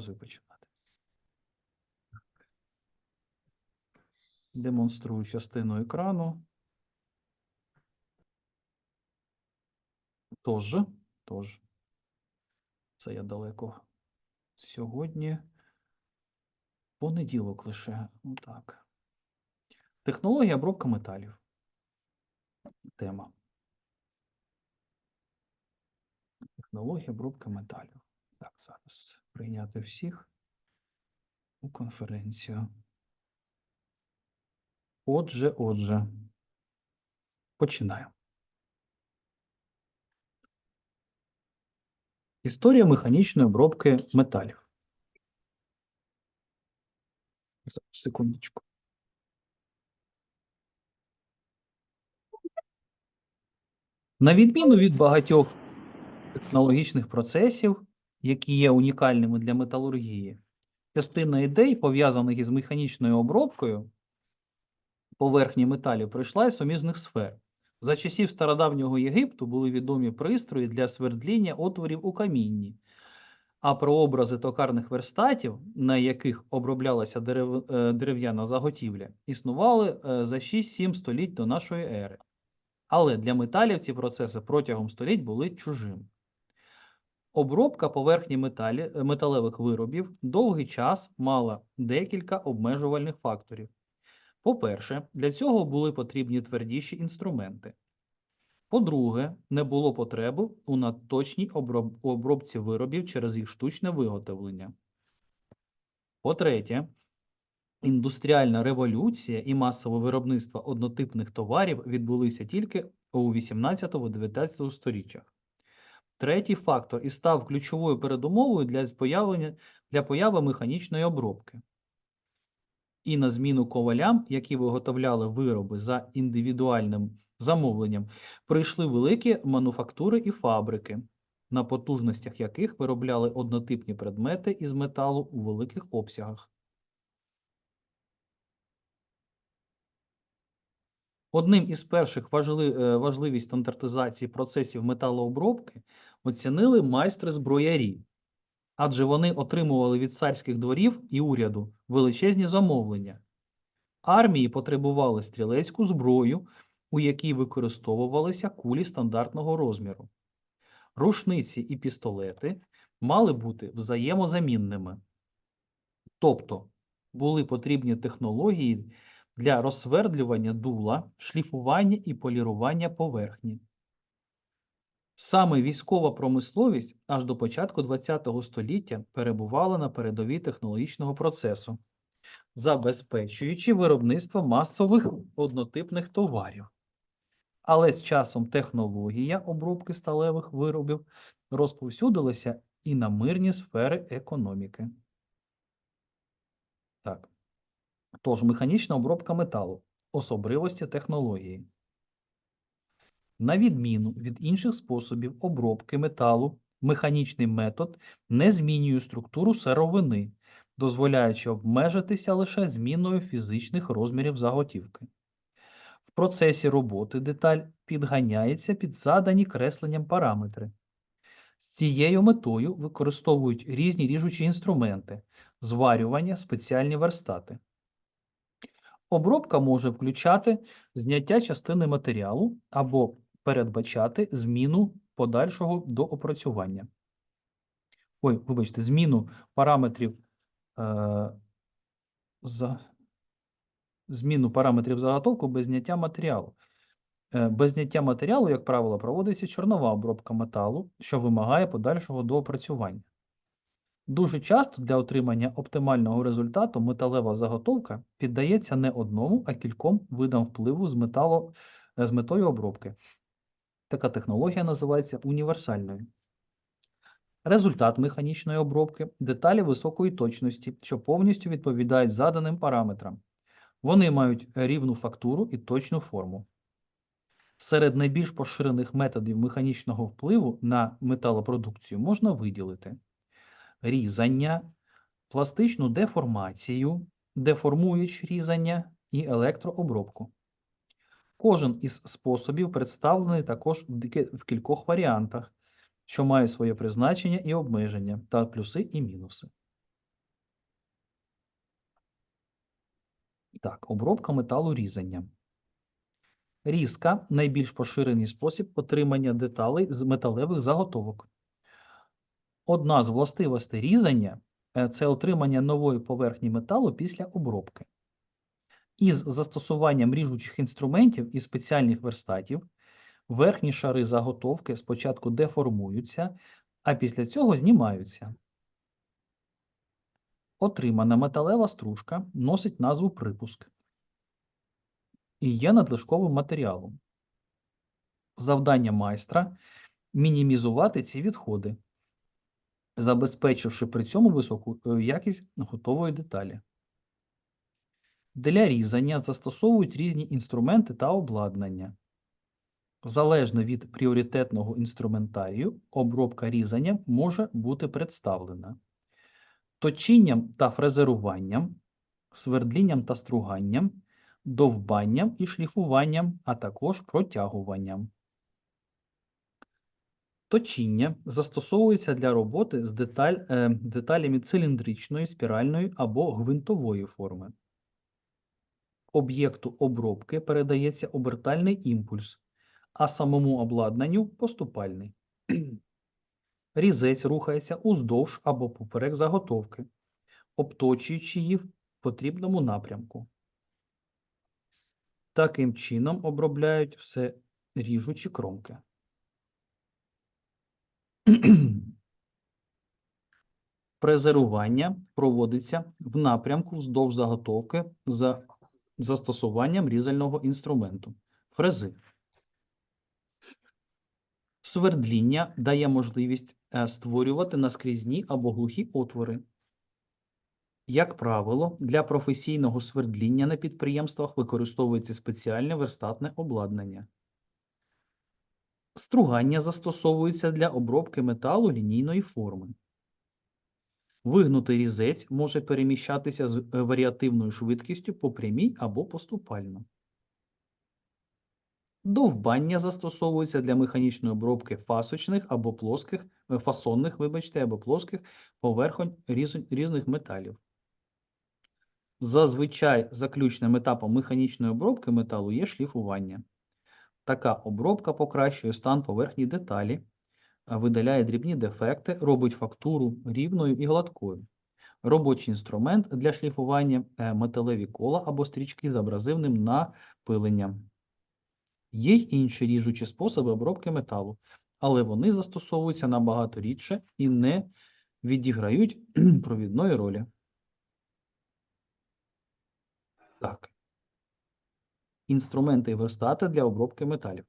Показую починати. Демонструю частину екрану. Тож, тож, це я далеко. Сьогодні понеділок лише. Отак. Технологія обробка металів. Тема. Технологія обробки металів. Так, зараз прийняти всіх у конференцію. Отже, отже, починаємо. Історія механічної обробки металів. Зараз, Секундочку. На відміну від багатьох технологічних процесів, які є унікальними для металургії, частина ідей, пов'язаних із механічною обробкою поверхні металів, прийшла із суміжних сфер. За часів стародавнього Єгипту були відомі пристрої для свердління отворів у камінні, а прообрази токарних верстатів, на яких оброблялася дерев... е, дерев'яна заготівля, існували е, за 6-7 століть до нашої ери. Але для металів ці процеси протягом століть були чужими. Обробка поверхні металі, е, металевих виробів довгий час мала декілька обмежувальних факторів. По-перше, для цього були потрібні твердіші інструменти. По-друге, не було потреби у надточній оброб- обробці виробів через їх штучне виготовлення. По-третє, індустріальна революція і масове виробництво однотипних товарів відбулися тільки у 18-19 сторіччях. Третій фактор і став ключовою передумовою для появлення для появи механічної обробки. І на зміну ковалям, які виготовляли вироби за індивідуальним замовленням, прийшли великі мануфактури і фабрики, на потужностях яких виробляли однотипні предмети із металу у великих обсягах. Одним із перших е, важливість стандартизації процесів металообробки оцінили майстри-зброярі, адже вони отримували від царських дворів і уряду величезні замовлення. Армії потребували стрілецьку зброю, у якій використовувалися кулі стандартного розміру. Рушниці і пістолети мали бути взаємозамінними. Тобто були потрібні технології для розсвердлювання дула, шліфування і полірування поверхні. Саме військова промисловість аж до початку ХХ століття перебувала на передовій технологічного процесу, забезпечуючи виробництво масових однотипних товарів. Але з часом технологія обробки сталевих виробів розповсюдилася і на мирні сфери економіки. Так. Тож, механічна обробка металу. Особливості технології. На відміну від інших способів обробки металу, механічний метод не змінює структуру сировини, дозволяючи обмежитися лише зміною фізичних розмірів заготівки. В процесі роботи деталь підганяється під задані кресленням параметри. З цією метою використовують різні ріжучі інструменти, зварювання, спеціальні верстати. Обробка може включати зняття частини матеріалу або передбачати зміну подальшого до опрацювання. Ой, вибачте, зміну параметрів е, за, зміну параметрів заготовку без зняття матеріалу. Е, Без зняття матеріалу, як правило, проводиться чорнова обробка металу, що вимагає подальшого доопрацювання. Дуже часто для отримання оптимального результату металева заготовка піддається не одному, а кільком видам впливу з, метало, е, з метою обробки. Така технологія називається універсальною. Результат механічної обробки деталі високої точності, що повністю відповідають заданим параметрам. Вони мають рівну фактуру і точну форму. Серед найбільш поширених методів механічного впливу на металопродукцію можна виділити різання, пластичну деформацію, деформуючи різання і електрообробку. Кожен із способів представлений також в кількох варіантах, що має своє призначення і обмеження, та плюси і мінуси. Так, обробка металу різання. Різка найбільш поширений спосіб отримання деталей з металевих заготовок. Одна з властивостей різання е, це отримання нової поверхні металу після обробки. Із застосуванням ріжучих інструментів і спеціальних верстатів верхні шари заготовки спочатку деформуються, а після цього знімаються. Отримана металева стружка носить назву припуск і є надлишковим матеріалом. Завдання майстра мінімізувати ці відходи, забезпечивши при цьому високу е, якість готової деталі. Для різання застосовують різні інструменти та обладнання. Залежно від пріоритетного інструментарію, обробка різання може бути представлена точінням та фрезеруванням, свердлінням та струганням, довбанням і шліфуванням, а також протягуванням. Точіння застосовується для роботи з деталь, е, деталями циліндричної, спіральної або гвинтової форми. Об'єкту обробки передається обертальний імпульс, а самому обладнанню поступальний. Різець рухається уздовж або поперек заготовки, обточуючи її в потрібному напрямку. Таким чином обробляють все ріжучі кромки. Презерування проводиться в напрямку вздовж заготовки за застосуванням різального інструменту фрези. Свердління дає можливість е, створювати наскрізні або глухі отвори. Як правило, для професійного свердління на підприємствах використовується спеціальне верстатне обладнання. Стругання застосовується для обробки металу лінійної форми. Вигнутий різець може переміщатися з е, варіативною швидкістю по прямій або поступально. Довбання застосовується для механічної обробки фасочних або плоских, е, фасонних, вибачте, або плоских поверхонь різних металів. Зазвичай заключним етапом механічної обробки металу є шліфування. Така обробка покращує стан поверхні деталі, видаляє дрібні дефекти, робить фактуру рівною і гладкою. Робочий інструмент для шліфування е, металеві кола або стрічки з абразивним напиленням. Є й інші ріжучі способи обробки металу, але вони застосовуються набагато рідше і не відіграють провідної ролі. Так. Інструменти і верстати для обробки металів.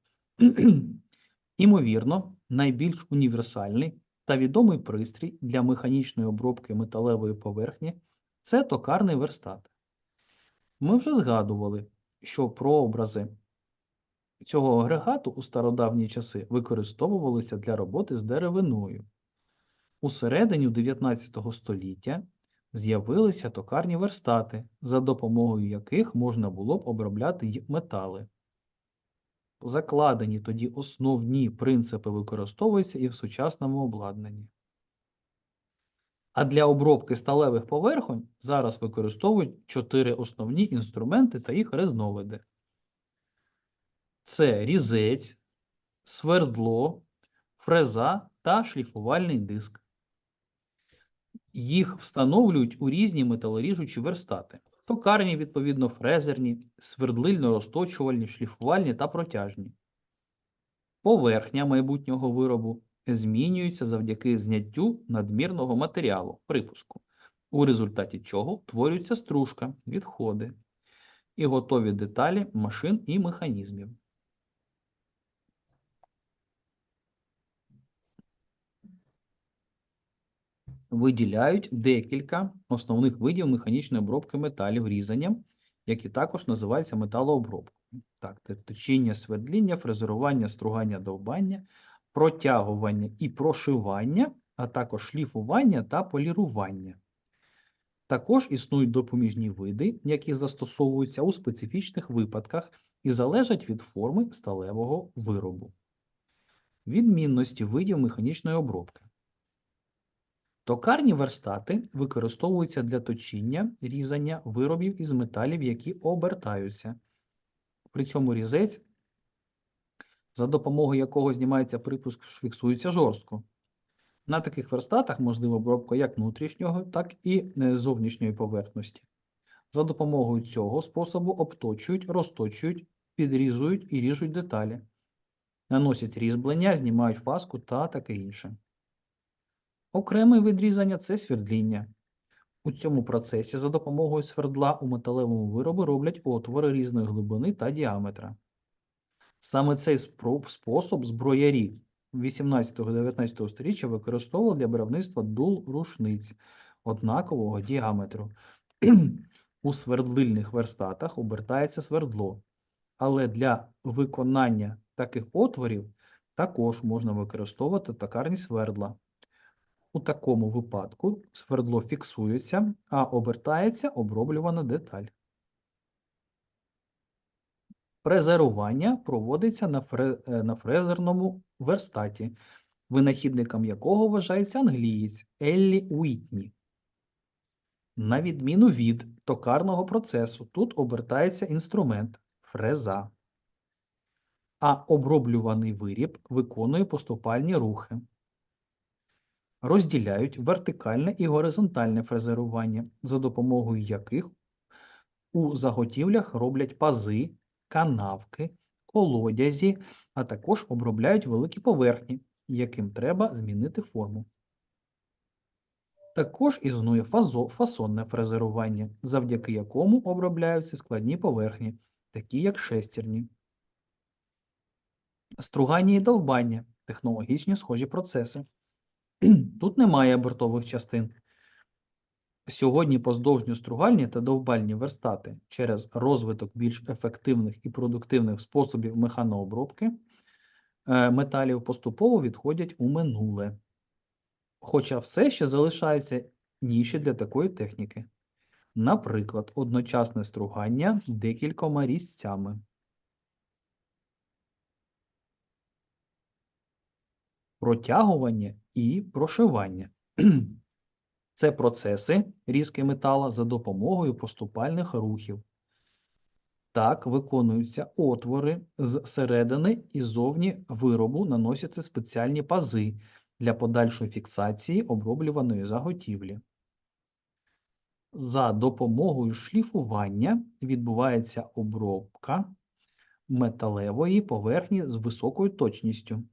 Імовірно, найбільш універсальний та відомий пристрій для механічної обробки металевої поверхні це токарний верстат. Ми вже згадували, що прообрази цього агрегату у стародавні часи використовувалися для роботи з деревиною. У середині 19 століття з'явилися токарні верстати, за допомогою яких можна було б обробляти й метали. Закладені тоді основні принципи використовуються і в сучасному обладнанні. А для обробки сталевих поверхонь зараз використовують чотири основні інструменти та їх різновиди. Це різець, свердло, фреза та шліфувальний диск. Їх встановлюють у різні металоріжучі верстати. Токарні, відповідно, фрезерні, свердлильно-розточувальні, шліфувальні та протяжні. Поверхня майбутнього виробу змінюється завдяки зняттю надмірного матеріалу припуску, у результаті чого утворюється стружка, відходи і готові деталі машин і механізмів. Виділяють декілька основних видів механічної обробки металів різанням, які також називаються металообробкою. Так, точіння, свердління, фрезерування, стругання, довбання, протягування і прошивання, а також шліфування та полірування. Також існують допоміжні види, які застосовуються у специфічних випадках і залежать від форми сталевого виробу. Відмінності видів механічної обробки. Токарні верстати використовуються для точіння, різання виробів із металів, які обертаються. При цьому різець, за допомогою якого знімається припуск, фіксується жорстко. На таких верстатах можлива обробка як внутрішнього, так і е, зовнішньої поверхності. За допомогою цього способу обточують, розточують, підрізують і ріжуть деталі, наносять різьблення, знімають фаску та таке інше. Окреме відрізання це свердління. У цьому процесі за допомогою свердла у металевому виробі роблять отвори різної глибини та діаметра. Саме цей спосіб зброярі 18-19 століття використовували для виробництва дул рушниць однакового діаметру. У свердлильних верстатах обертається свердло, але для виконання таких отворів також можна використовувати токарні свердла. У такому випадку свердло фіксується, а обертається оброблювана деталь. Фрезерування проводиться на, фре... е, на фрезерному верстаті, винахідником якого вважається англієць Еллі Уітні. На відміну від токарного процесу, тут обертається інструмент фреза, а оброблюваний виріб виконує поступальні рухи. Розділяють вертикальне і горизонтальне фрезерування, за допомогою яких у заготівлях роблять пази, канавки, колодязі, а також обробляють великі поверхні, яким треба змінити форму. Також існує фазо, фасонне фрезерування, завдяки якому обробляються складні поверхні, такі як шестерні. Стругання і довбання технологічні схожі процеси. Тут немає бортових частин. Сьогодні поздовжньо стругальні та довбальні верстати через розвиток більш ефективних і продуктивних способів механообробки е, металів поступово відходять у минуле. Хоча все ще залишаються ніші для такої техніки. Наприклад, одночасне стругання декількома різцями. Протягування і прошивання. Це процеси різки метала за допомогою поступальних рухів. Так виконуються отвори з середини і ззовні виробу наносяться спеціальні пази для подальшої фіксації оброблюваної заготівлі. За допомогою шліфування відбувається обробка металевої поверхні з високою точністю.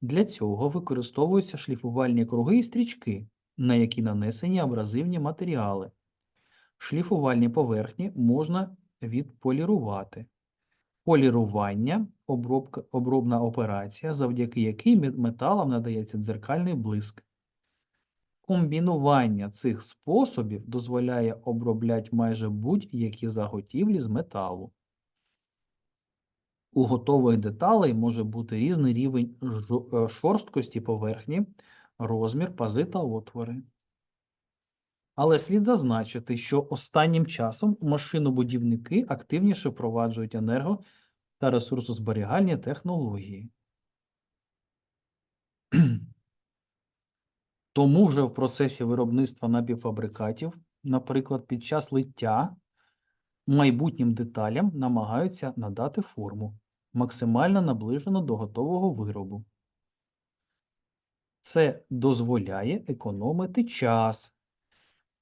Для цього використовуються шліфувальні круги і стрічки, на які нанесені абразивні матеріали. Шліфувальні поверхні можна відполірувати. Полірування обробка, обробна операція, завдяки якій металам надається дзеркальний блиск. Комбінування цих способів дозволяє обробляти майже будь-які заготівлі з металу. У готових деталей може бути різний рівень е, шорсткості поверхні, розмір, пази та отвори. Але слід зазначити, що останнім часом машинобудівники активніше впроваджують енерго та ресурсозберігальні технології. Тому вже в процесі виробництва напівфабрикатів, наприклад, під час лиття, майбутнім деталям намагаються надати форму, максимально наближену до готового виробу. Це дозволяє економити час,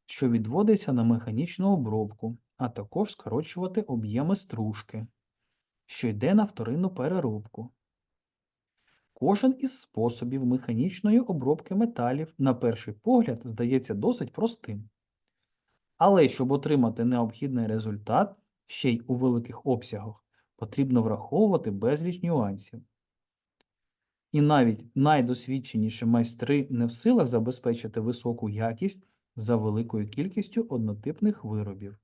що відводиться на механічну обробку, а також скорочувати об'єми стружки, що йде на вторинну переробку. Кожен із способів механічної обробки металів, на перший погляд, здається досить простим. Але щоб отримати необхідний результат ще й у великих обсягах, потрібно враховувати безліч нюансів. І навіть найдосвідченіші майстри не в силах забезпечити високу якість за великою кількістю однотипних виробів.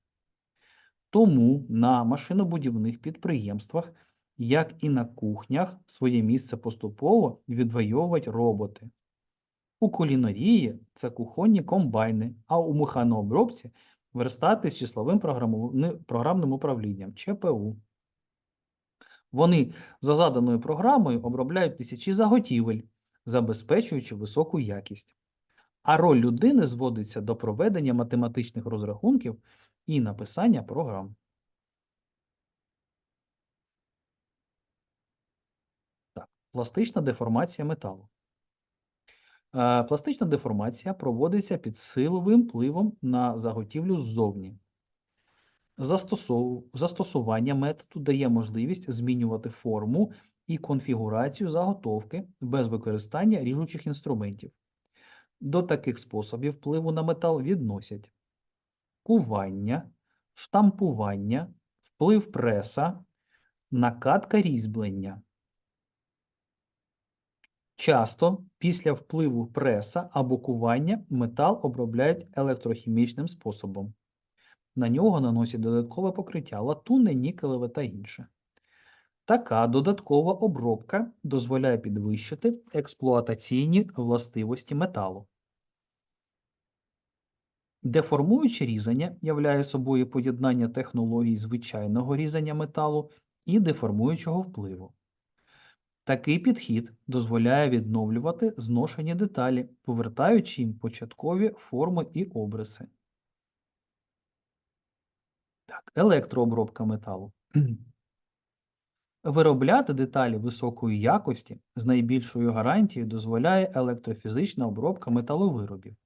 Тому на машинобудівних підприємствах, як і на кухнях, своє місце поступово відвоюють роботи. У кулінарії це кухонні комбайни, а у механообробці верстати з числовим програмним управлінням ЧПУ. Вони за заданою програмою обробляють тисячі заготівель, забезпечуючи високу якість. а роль людини зводиться до проведення математичних розрахунків і написання програм. Так, пластична деформація металу. Е, Пластична деформація проводиться під силовим впливом на заготівлю ззовні. Застосування методу дає можливість змінювати форму і конфігурацію заготовки без використання ріжучих інструментів. До таких способів впливу на метал відносять кування, штампування, вплив преса, накатка різьблення. Часто після впливу преса або кування метал обробляють електрохімічним способом. На нього наносять додаткове покриття латунне, нікелеве та інше. Така додаткова обробка дозволяє підвищити експлуатаційні властивості металу. Деформуюче різання являє собою поєднання технологій звичайного різання металу і деформуючого впливу. Такий підхід дозволяє відновлювати зношені деталі, повертаючи їм початкові форми і обриси. Так, електрообробка металу. Виробляти деталі високої якості з найбільшою гарантією дозволяє електрофізична обробка металовиробів.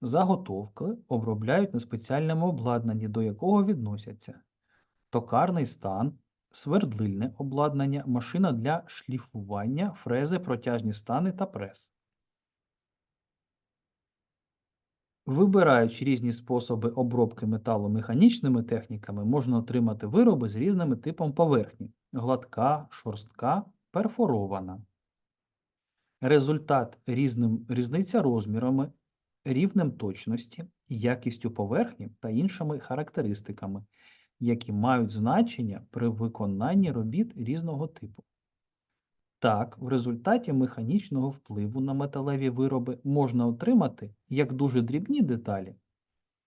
Заготовки обробляють на спеціальному обладнанні, до якого відносяться токарний стан, свердлильне обладнання, машина для шліфування, фрези, протяжні стани та прес. Вибираючи різні способи обробки металу механічними техніками, можна отримати вироби з різними типом поверхні – гладка, шорстка, перфорована. Результат різним, різниця розмірами, рівнем точності, якістю поверхні та іншими характеристиками, які мають значення при виконанні робіт різного типу. Так, в результаті механічного впливу на металеві вироби можна отримати як дуже дрібні деталі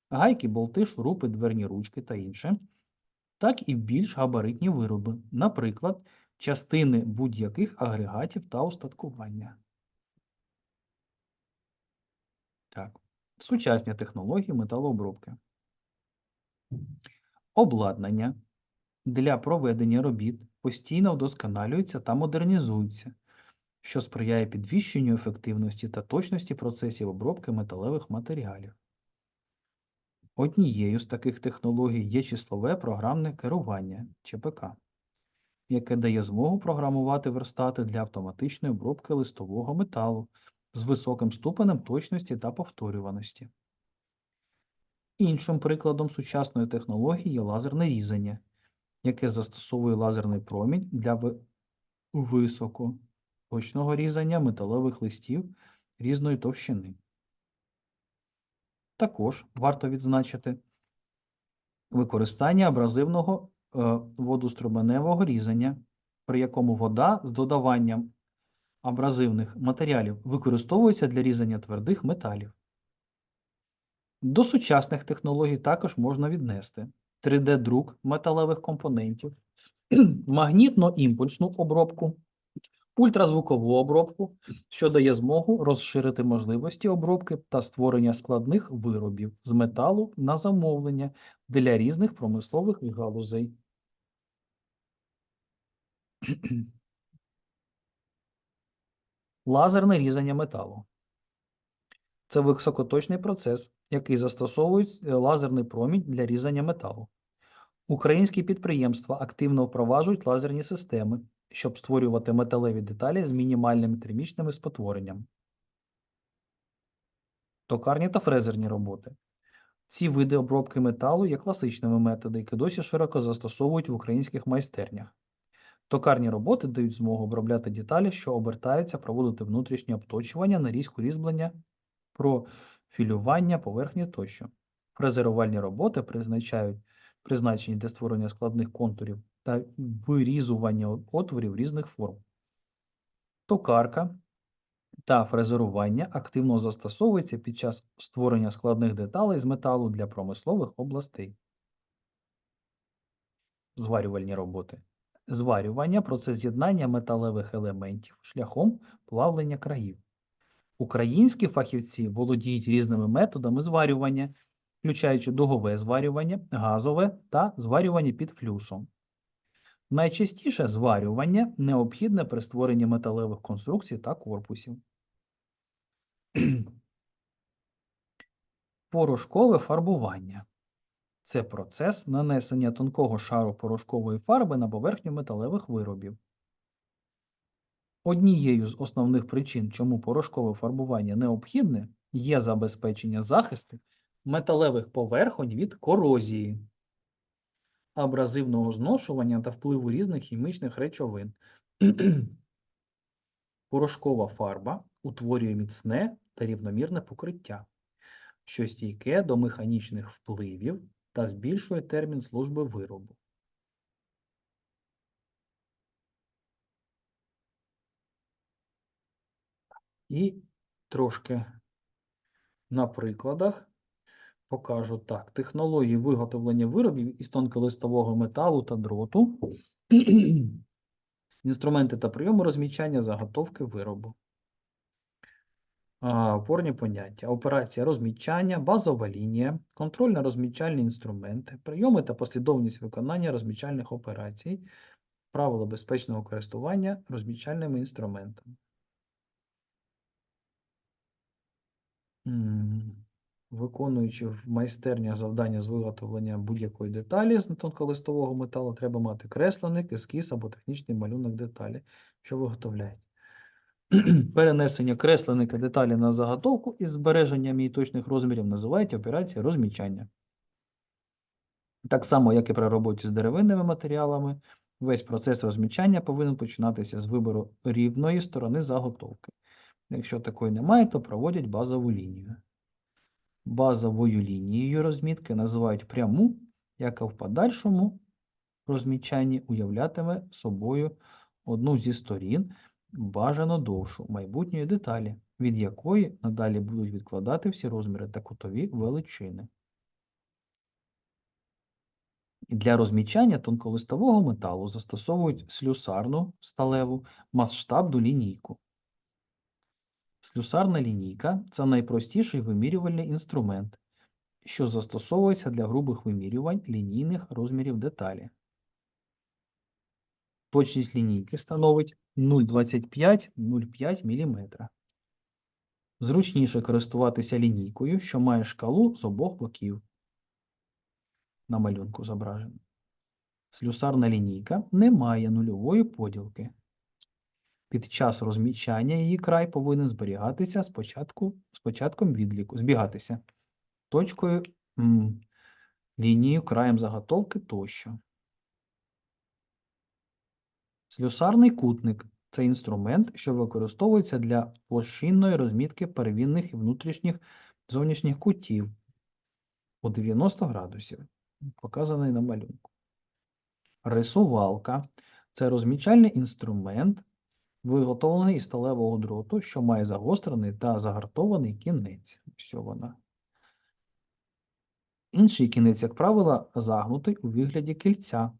гайки, болти, шурупи, дверні ручки та інше, так і більш габаритні вироби, наприклад, частини будь-яких агрегатів та устаткування. Так, сучасні технології металообробки. Обладнання для проведення робіт постійно вдосконалюються та модернізуються, що сприяє підвищенню ефективності та точності процесів обробки металевих матеріалів. Однією з таких технологій є числове програмне керування ЧПК, яке дає змогу програмувати верстати для автоматичної обробки листового металу з високим ступенем точності та повторюваності. Іншим прикладом сучасної технології є лазерне різання, яке застосовує лазерний промінь для ви- високоточного різання металевих листів різної товщини. Також варто відзначити використання абразивного е, водоструменевого різання, при якому вода з додаванням абразивних матеріалів використовується для різання твердих металів. До сучасних технологій також можна віднести 3D-друк металевих компонентів, магнітно-імпульсну обробку, ультразвукову обробку, що дає змогу розширити можливості обробки та створення складних виробів з металу на замовлення для різних промислових галузей. Лазерне різання металу. Це високоточний процес, який застосовують е, лазерний промінь для різання металу. Українські підприємства активно впроваджують лазерні системи, щоб створювати металеві деталі з мінімальним термічним спотворенням. Токарні та фрезерні роботи. Ці види обробки металу є класичними методами, які досі широко застосовують в українських майстернях. Токарні роботи дають змогу обробляти деталі, що обертаються, проводити внутрішнє обточування, нарізку різьблення, профілювання поверхні тощо. Фрезерувальні роботи призначають призначені для створення складних контурів та вирізування отворів різних форм. Токарка та фрезерування активно застосовується під час створення складних деталей з металу для промислових областей. Зварювальні роботи. Зварювання процес з'єднання металевих елементів шляхом плавлення країв. Українські фахівці володіють різними методами зварювання, включаючи дугове зварювання, газове та зварювання під флюсом. Найчастіше зварювання необхідне при створенні металевих конструкцій та корпусів. Порошкове фарбування це процес нанесення тонкого шару порошкової фарби на поверхню металевих виробів. Однією з основних причин, чому порошкове фарбування необхідне, є забезпечення захисту металевих поверхонь від корозії, абразивного зношування та впливу різних хімічних речовин. Порошкова фарба утворює міцне та рівномірне покриття, що стійке до механічних впливів та збільшує термін служби виробу. І трошки на прикладах покажу так. Технології виготовлення виробів із тонколистового металу та дроту, інструменти та прийоми розмічання заготовки виробу. Опорні поняття. Операція розмічання, базова лінія, контрольно-розмічальні інструменти, прийоми та послідовність виконання розмічальних операцій, правила безпечного користування розмічальними інструментами. М, Виконуючи в майстернях завдання з виготовлення будь-якої деталі з тонколистового металу, треба мати кресленик, ескіз або технічний малюнок деталі, що виготовляють. Перенесення кресленика деталі на заготовку із збереженням її точних розмірів називають операція розмічання. Так само, як і при роботі з деревинними матеріалами, весь процес розмічання повинен починатися з вибору рівної сторони заготовки. Якщо такої немає, то проводять базову лінію. Базовою лінією розмітки називають пряму, яка в подальшому розмічанні уявлятиме собою одну зі сторін, бажано довшу майбутньої деталі, від якої надалі будуть відкладати всі розміри та кутові величини. Для розмічання тонколистового металу застосовують слюсарну сталеву масштабну лінійку. Слюсарна лінійка це найпростіший вимірювальний інструмент, що застосовується для грубих вимірювань лінійних розмірів деталі. Точність лінійки становить 0,25-0,5 мм. Зручніше користуватися лінійкою, що має шкалу з обох боків. На малюнку зображено. Слюсарна лінійка не має нульової поділки. Під час розмічання її край повинен зберігатися спочатку, з початком відліку, збігатися точкою, м, лінією, краєм заготовки тощо. Слюсарний кутник це інструмент, що використовується для площинної розмітки первинних і внутрішніх зовнішніх кутів у 90 градусів, показаний на малюнку. Рисувалка це розмічальний інструмент, виготовлений із сталевого дроту, що має загострений та загартований кінець. Ось вона. Інший кінець, як правило, загнутий у вигляді кільця,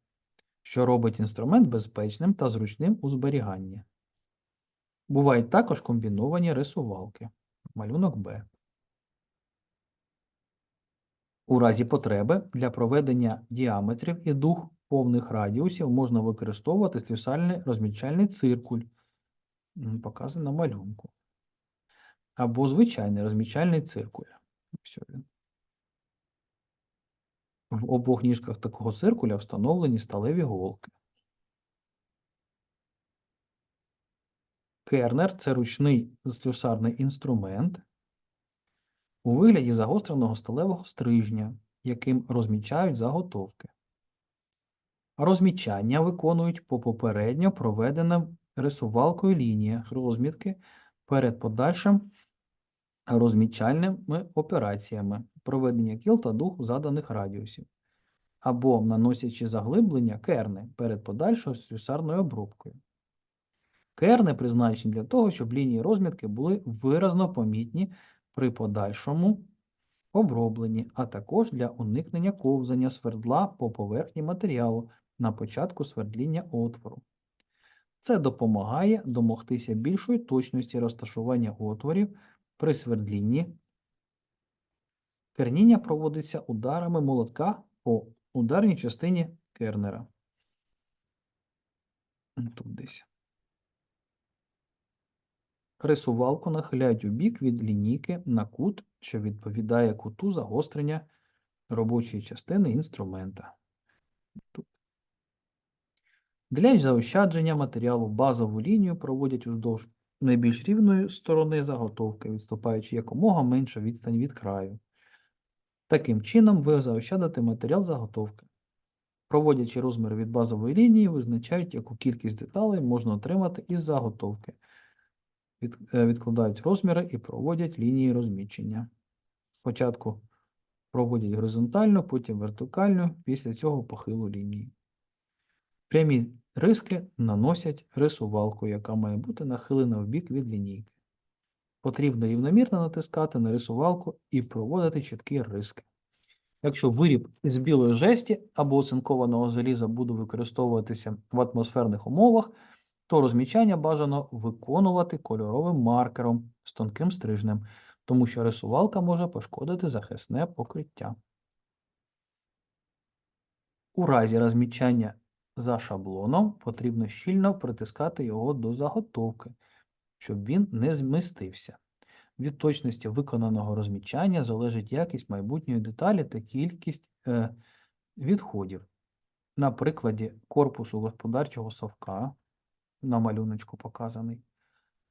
що робить інструмент безпечним та зручним у зберіганні. Бувають також комбіновані рисувалки. Малюнок Б. У разі потреби для проведення діаметрів і дух повних радіусів можна використовувати слюсальний розмічальний циркуль, м, показаний на малюнку. Або звичайний розмічальний циркуль. Ось він. В обох ніжках такого циркуля встановлені сталеві голки. Кернер це ручний слюсарний інструмент у вигляді загостреного сталевого стрижня, яким розмічають заготовки. Розмічання виконують по попередньо проведеним рисувалкою лініях розмітки перед подальшим розмічальними операціями проведення кіл та дух заданих радіусів, або наносячи заглиблення керни перед подальшою слюсарною обробкою. Керни призначені для того, щоб лінії розмітки були виразно помітні при подальшому обробленні, а також для уникнення ковзання свердла по поверхні матеріалу на початку свердління отвору. Це допомагає домогтися більшої точності розташування отворів при свердлінні. Керніння проводиться ударами молотка по ударній частині кернера. Тут десь. Рисувалку нахиляють у бік від лінійки на кут, що відповідає куту загострення робочої частини інструмента. Тут. Для заощадження матеріалу базову лінію проводять уздовж найбільш рівної сторони заготовки, відступаючи якомога меншу відстань від краю. Таким чином, ви заощадите матеріал заготовки. Проводячи розмір від базової лінії, визначають, яку кількість деталей можна отримати із заготовки. Е, відкладають розміри і проводять лінії розміщення. Спочатку проводять горизонтально, потім вертикально, після цього похилу лінії. Прямі риски наносять рисувалку, яка має бути нахилена в бік від лінійки. Потрібно рівномірно натискати на рисувалку і проводити чіткі риски. Якщо виріб з білої жесті або оцинкованого заліза буде використовуватися в атмосферних умовах, то розмічання бажано виконувати кольоровим маркером з тонким стрижнем, тому що рисувалка може пошкодити захисне покриття. У разі розмічання за шаблоном потрібно щільно притискати його до заготовки, щоб він не змістився. Від точності виконаного розмічання залежить якість майбутньої деталі та кількість е, відходів. На прикладі корпусу господарчого совка, на малюночку показаний,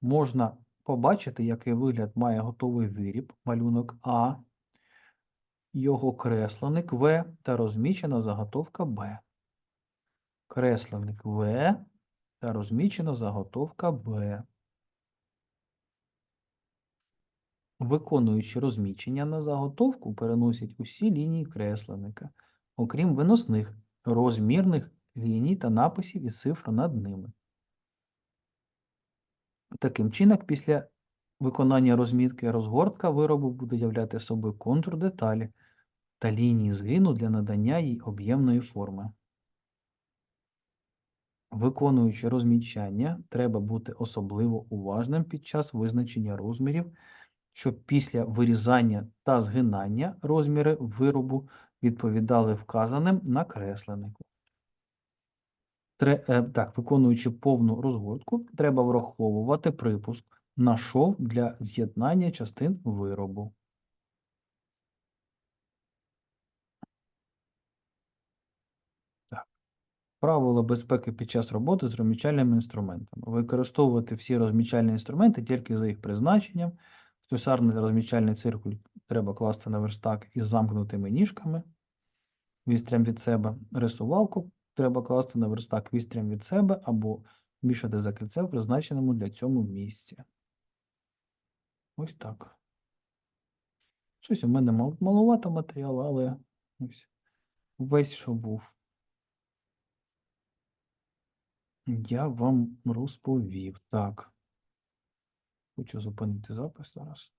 можна побачити, який вигляд має готовий виріб, малюнок А, його кресленик В та розмічена заготовка Б. Кресленик В та розмічена заготовка Б. Виконуючи розмічення на заготовку, переносять усі лінії кресленника, окрім виносних, розмірних ліній та написів і цифр над ними. Таким чином, після виконання розмітки розгортка виробу буде являти собою контур деталі та лінії згину для надання їй об'ємної форми. Виконуючи розмічання, треба бути особливо уважним під час визначення розмірів, щоб після вирізання та згинання розміри виробу відповідали вказаним на кресленнику. Е, Так, виконуючи повну розгортку, треба враховувати припуск на шов для з'єднання частин виробу. Правила безпеки під час роботи з розмічальними інструментами. Використовувати всі розмічальні інструменти тільки за їх призначенням. Слюсарний розмічальний циркуль треба класти на верстак із замкнутими ніжками. Вістрям від себе рисувалку треба класти на верстак вістрям від себе або вішати за кільце в призначеному для цьому місці. Ось так. Щось у мене мал- маловато матеріалу, але ось весь, що був. Я вам розповів. Так. Хочу зупинити запис зараз.